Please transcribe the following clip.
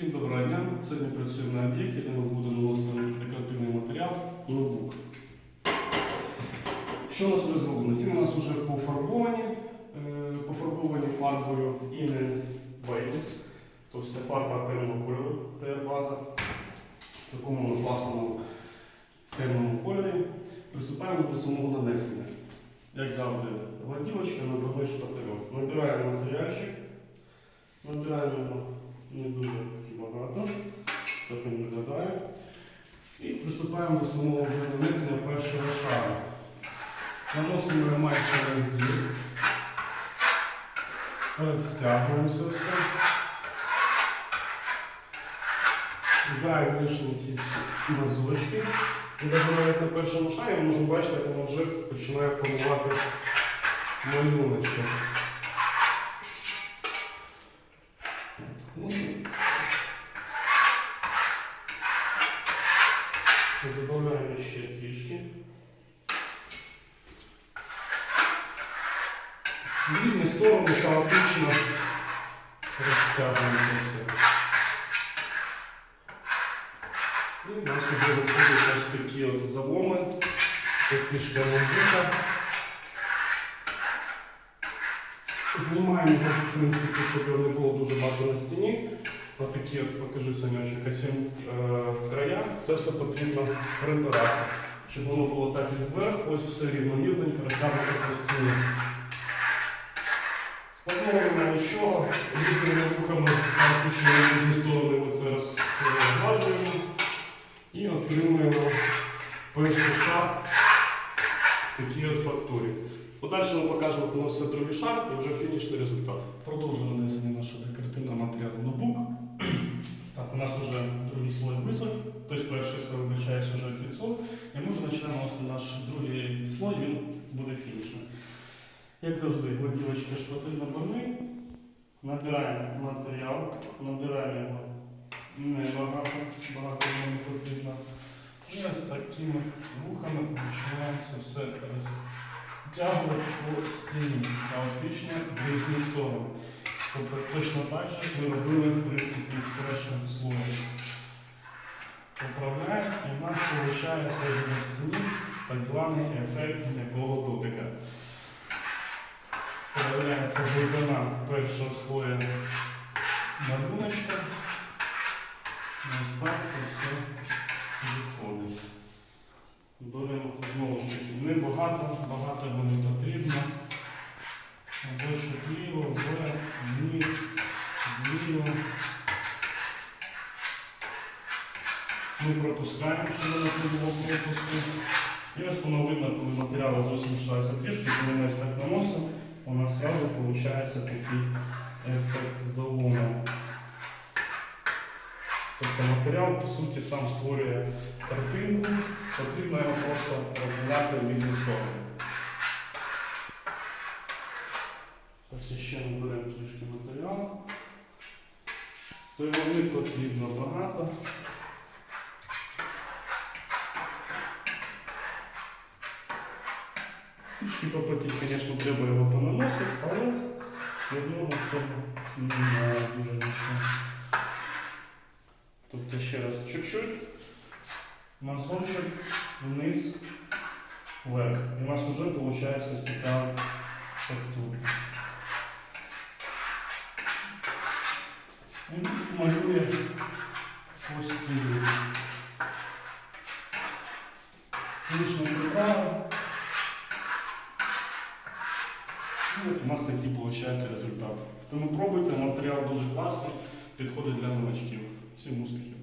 Всім доброго дня! Сьогодні працюємо на об'єкті, де ми будемо наносити декоративний матеріал ноутбук. Що у нас вже зроблено? Стіни у нас вже пофарбовані, е, пофарбовані фарбою Inner Basis. Тобто це фарба темного кольору, ТР-база. В такому класному темному кольорі. Приступаємо до самого нанесення. Як завжди, гладівочка на другий шпателюк. Набираємо матеріальчик, набираємо не дуже багато, так він виглядає. І приступаємо до самого вже нанесення першого шару. Наносимо майже через дір. Розтягуємося все. Збираємо лишні ці мазочки. І навіть на першому шарі можемо бачити, як воно вже починає формувати малюночки. Добавляємо ще трішки. В різні сторони хаотично розтягуємо все. І у нас вже виходять ось такі от заломи, такі шкармовіка. Знімаємо в принципі, щоб не було дуже багато на стіні. Отакі от покажи сонячок, ось він, е, края. Це все потрібно прибирати, щоб воно було так і зверху, ось все рівномірненько розтягнуто по стіні. Складного нічого, рухами практично в різні сторони ми це розглажуємо і отримуємо перший шар в такій от фактурі. Подальше ми покажемо, як наноситься другий шар і вже фінішний результат. Продовжуємо нанесення нашого декоративного матеріалу ноутбук. Так, у нас вже другий слой висох, тобто перший слой вибачається вже підсох. І ми вже починаємо наносити наш другий слой, він буде фінішний. Як завжди, гладівочка швидко наборни, набираємо матеріал, набираємо його небагато, багато його потрібно. І ось такими рухами починаємо це все розтягувати по стіні, хаотично в різні сторони. Тобто точно так же ми робили в принципі з першим слоєм. Поправляємо і в нас виходить стіні так званий ефект м'якого дотика. Проявляється глибина першого слоя малюночка. Ось так все виходить. Беремо знову ж таки небагато, багато не потрібно. Або ліво, вверх, вниз, вліво. Ми пропускаємо, нас не було пропуску. І ось воно видно, коли матеріал зовсім лишається трішки, коли ми ось так у нас зразу виходить такий ефект залому. Тобто матеріал, по суті, сам створює картинку, потрібно його просто розділяти в різні сторони. Ось ще ми беремо трішки матеріалу. То його не потрібно багато. Трішки попотіть, звісно, треба його понаносити, але складного в цьому немає дуже нічого. Тобто ще раз чуть-чуть, мазочок вниз, вверх. І у нас вже виходить ось така фактура. І малює ось ці. Фінішна приправа. І от у нас такий виходить результат. Тому пробуйте, матеріал дуже класний, підходить для новачків. Всім успіхів!